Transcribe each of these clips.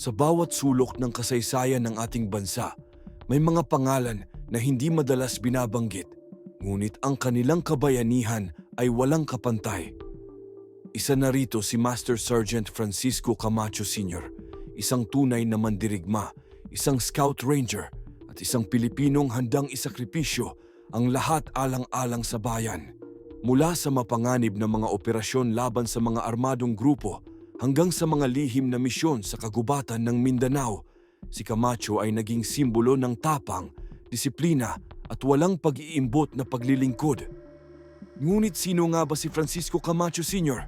Sa bawat sulok ng kasaysayan ng ating bansa, may mga pangalan na hindi madalas binabanggit, ngunit ang kanilang kabayanihan ay walang kapantay. Isa na rito si Master Sergeant Francisco Camacho Sr., isang tunay na mandirigma, isang scout ranger, at isang Pilipinong handang isakripisyo ang lahat alang-alang sa bayan. Mula sa mapanganib na mga operasyon laban sa mga armadong grupo hanggang sa mga lihim na misyon sa kagubatan ng Mindanao, si Camacho ay naging simbolo ng tapang, disiplina at walang pag-iimbot na paglilingkod. Ngunit sino nga ba si Francisco Camacho Sr.?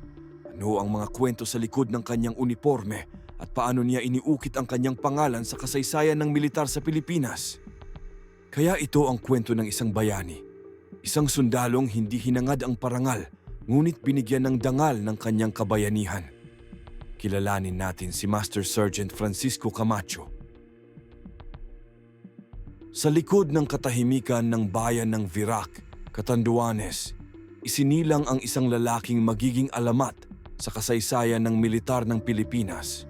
Ano ang mga kwento sa likod ng kanyang uniforme at paano niya iniukit ang kanyang pangalan sa kasaysayan ng militar sa Pilipinas? Kaya ito ang kwento ng isang bayani. Isang sundalong hindi hinangad ang parangal, ngunit binigyan ng dangal ng kanyang kabayanihan. Kilalanin natin si Master Sergeant Francisco Camacho. Sa likod ng katahimikan ng bayan ng Virac, Catanduanes, isinilang ang isang lalaking magiging alamat sa kasaysayan ng militar ng Pilipinas.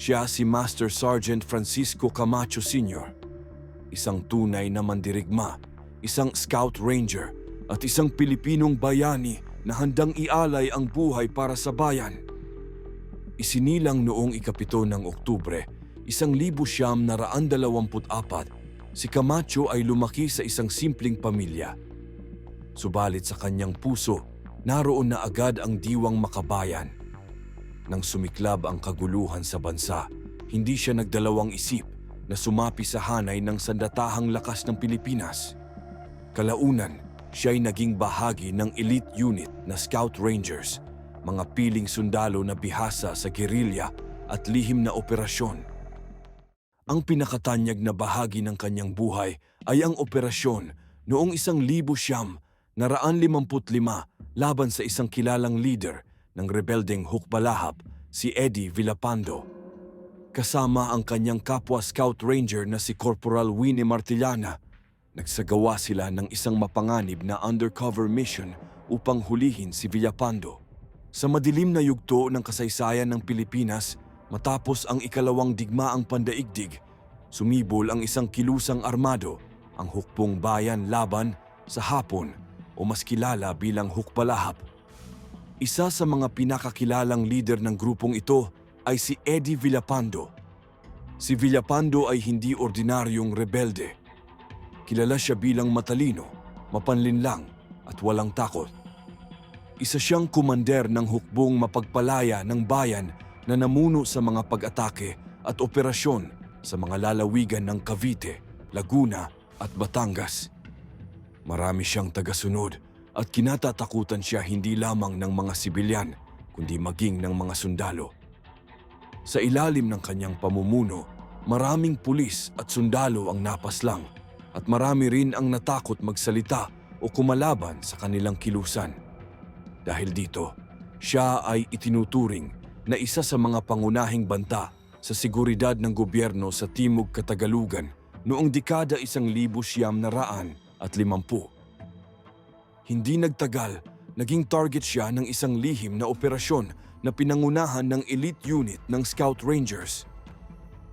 Siya si Master Sergeant Francisco Camacho Sr., isang tunay na mandirigma, isang scout ranger, at isang Pilipinong bayani na handang ialay ang buhay para sa bayan. Isinilang noong ikapito ng Oktubre, isang libo siyam na raan dalawamput apat, si Camacho ay lumaki sa isang simpleng pamilya. Subalit sa kanyang puso, naroon na agad ang diwang makabayan. Nang sumiklab ang kaguluhan sa bansa, hindi siya nagdalawang isip na sumapi sa hanay ng sandatahang lakas ng Pilipinas. Kalaunan, siya ay naging bahagi ng elite unit na Scout Rangers, mga piling sundalo na bihasa sa gerilya at lihim na operasyon. Ang pinakatanyag na bahagi ng kanyang buhay ay ang operasyon noong isang libo siyam na raan limamput lima laban sa isang kilalang leader ng rebeldeng Hukbalahap, si Eddie Villapando. Kasama ang kanyang kapwa scout ranger na si Corporal Winnie Martillana, nagsagawa sila ng isang mapanganib na undercover mission upang hulihin si Villapando. Sa madilim na yugto ng kasaysayan ng Pilipinas, matapos ang ikalawang digmaang pandaigdig, sumibol ang isang kilusang armado, ang hukbong bayan laban sa hapon o mas kilala bilang Hukbalahap. Isa sa mga pinakakilalang leader ng grupong ito ay si Eddie Villapando. Si Villapando ay hindi ordinaryong rebelde. Kilala siya bilang matalino, mapanlinlang at walang takot. Isa siyang kumander ng hukbong mapagpalaya ng bayan na namuno sa mga pag-atake at operasyon sa mga lalawigan ng Cavite, Laguna at Batangas. Marami siyang tagasunod at kinatatakutan siya hindi lamang ng mga sibilyan kundi maging ng mga sundalo. Sa ilalim ng kanyang pamumuno, maraming pulis at sundalo ang napaslang at marami rin ang natakot magsalita o kumalaban sa kanilang kilusan. Dahil dito, siya ay itinuturing na isa sa mga pangunahing banta sa seguridad ng gobyerno sa Timog Katagalugan noong dekada isang libo siyam na raan at limampu. Hindi nagtagal, naging target siya ng isang lihim na operasyon na pinangunahan ng elite unit ng Scout Rangers.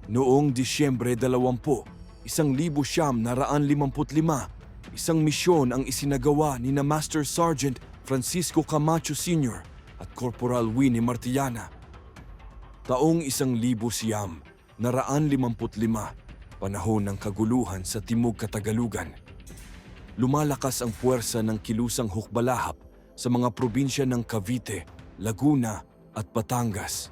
Noong Disyembre 20, isang libo siyam na raan limamput lima, isang misyon ang isinagawa ni na Master Sergeant Francisco Camacho Sr. at Corporal Winnie Martillana. Taong isang libo siyam na raan limamput lima, panahon ng kaguluhan sa Timog Katagalugan. Lumalakas ang puwersa ng kilusang hukbalahap sa mga probinsya ng Cavite, Laguna at Batangas.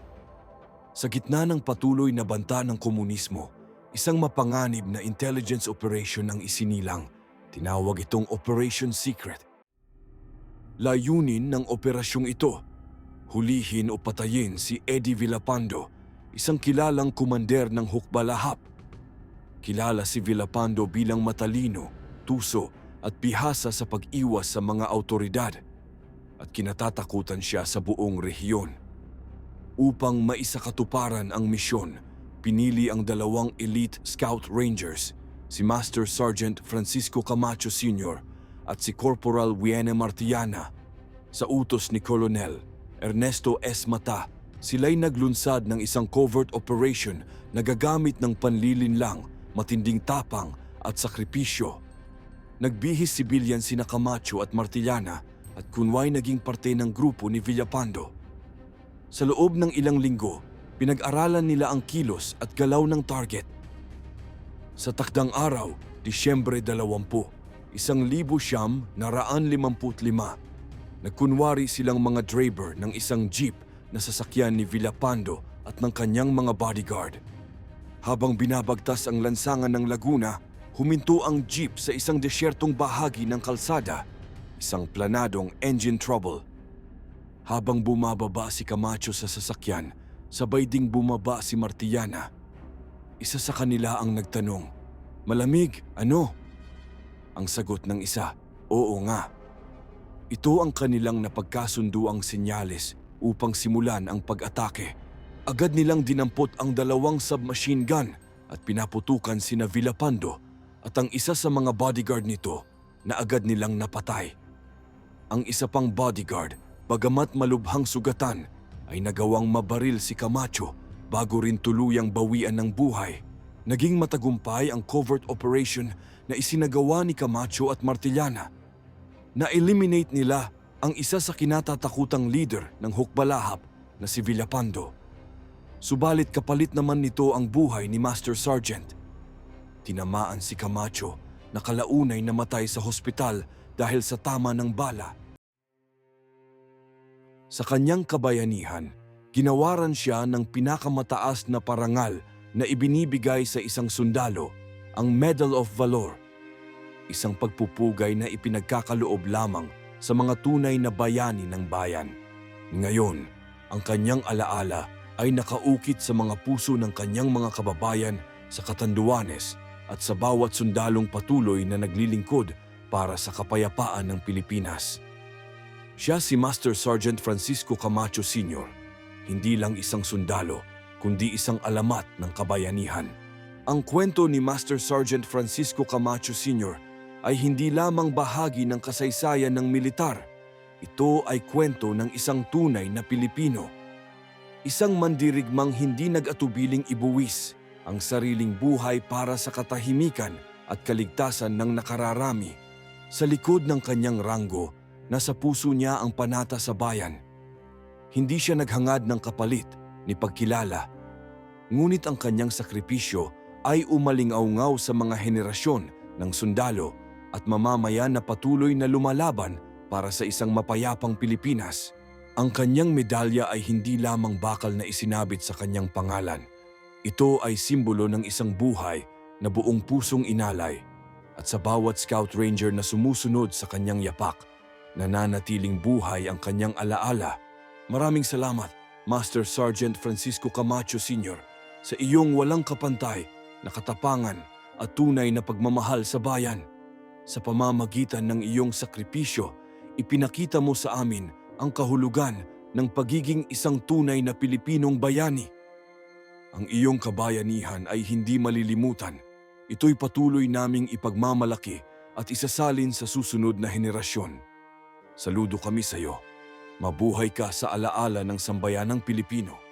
Sa gitna ng patuloy na banta ng komunismo, isang mapanganib na intelligence operation ang isinilang. Tinawag itong Operation Secret. Layunin ng operasyong ito, hulihin o patayin si Eddie Villapando, isang kilalang kumander ng Hukbalahap. Kilala si Villapando bilang matalino, tuso at bihasa sa pag-iwas sa mga autoridad at kinatatakutan siya sa buong rehiyon. Upang maisakatuparan ang misyon, pinili ang dalawang elite scout rangers, si Master Sergeant Francisco Camacho Sr. at si Corporal Wiene Martillana, sa utos ni Colonel Ernesto S. Mata sila'y naglunsad ng isang covert operation na gagamit ng panlilinlang, matinding tapang at sakripisyo. Nagbihis sibilyan sina Camacho at Martillana at kunway naging parte ng grupo ni Villapando. Sa loob ng ilang linggo, pinag-aralan nila ang kilos at galaw ng target. Sa takdang araw, Disyembre 20, isang libo siyam na raan limamput lima, nagkunwari silang mga driver ng isang jeep na sasakyan ni Villapando at ng kanyang mga bodyguard. Habang binabagtas ang lansangan ng Laguna, huminto ang jeep sa isang desyertong bahagi ng kalsada, isang planadong engine trouble. Habang bumababa si Camacho sa sasakyan, sabay ding bumaba si Martillana. Isa sa kanila ang nagtanong, Malamig, ano? Ang sagot ng isa, Oo nga. Ito ang kanilang napagkasunduang senyales upang simulan ang pag-atake. Agad nilang dinampot ang dalawang submachine gun at pinaputukan sina Villapando at ang isa sa mga bodyguard nito na agad nilang napatay. Ang isa pang bodyguard, bagamat malubhang sugatan, ay nagawang mabaril si Camacho bago rin tuluyang bawian ng buhay. Naging matagumpay ang covert operation na isinagawa ni Camacho at Martillana. Na-eliminate nila ang isa sa kinatatakutang leader ng Hukbalahap na si Villapando. Subalit kapalit naman nito ang buhay ni Master Sergeant. Tinamaan si Camacho na kalaunay namatay sa hospital dahil sa tama ng bala. Sa kanyang kabayanihan, ginawaran siya ng pinakamataas na parangal na ibinibigay sa isang sundalo, ang Medal of Valor. Isang pagpupugay na ipinagkakaloob lamang sa mga tunay na bayani ng bayan. Ngayon, ang kanyang alaala ay nakaukit sa mga puso ng kanyang mga kababayan sa Katanduanes at sa bawat sundalong patuloy na naglilingkod para sa kapayapaan ng Pilipinas. Siya si Master Sergeant Francisco Camacho Sr., hindi lang isang sundalo, kundi isang alamat ng kabayanihan. Ang kwento ni Master Sergeant Francisco Camacho Sr. ay hindi lamang bahagi ng kasaysayan ng militar. Ito ay kwento ng isang tunay na Pilipino. Isang mandirigmang hindi nag-atubiling ibuwis ang sariling buhay para sa katahimikan at kaligtasan ng nakararami. Sa likod ng kanyang ranggo, nasa puso niya ang panata sa bayan. Hindi siya naghangad ng kapalit ni pagkilala. Ngunit ang kanyang sakripisyo ay umalingaw sa mga henerasyon ng sundalo at mamamayan na patuloy na lumalaban para sa isang mapayapang Pilipinas. Ang kanyang medalya ay hindi lamang bakal na isinabit sa kanyang pangalan. Ito ay simbolo ng isang buhay na buong pusong inalay at sa bawat scout ranger na sumusunod sa kanyang yapak, nananatiling buhay ang kanyang alaala. Maraming salamat, Master Sergeant Francisco Camacho Sr., sa iyong walang kapantay na katapangan at tunay na pagmamahal sa bayan. Sa pamamagitan ng iyong sakripisyo, ipinakita mo sa amin ang kahulugan ng pagiging isang tunay na Pilipinong bayani. Ang iyong kabayanihan ay hindi malilimutan. Ito'y patuloy naming ipagmamalaki at isasalin sa susunod na henerasyon. Saludo kami sa iyo. Mabuhay ka sa alaala ng sambayanang Pilipino.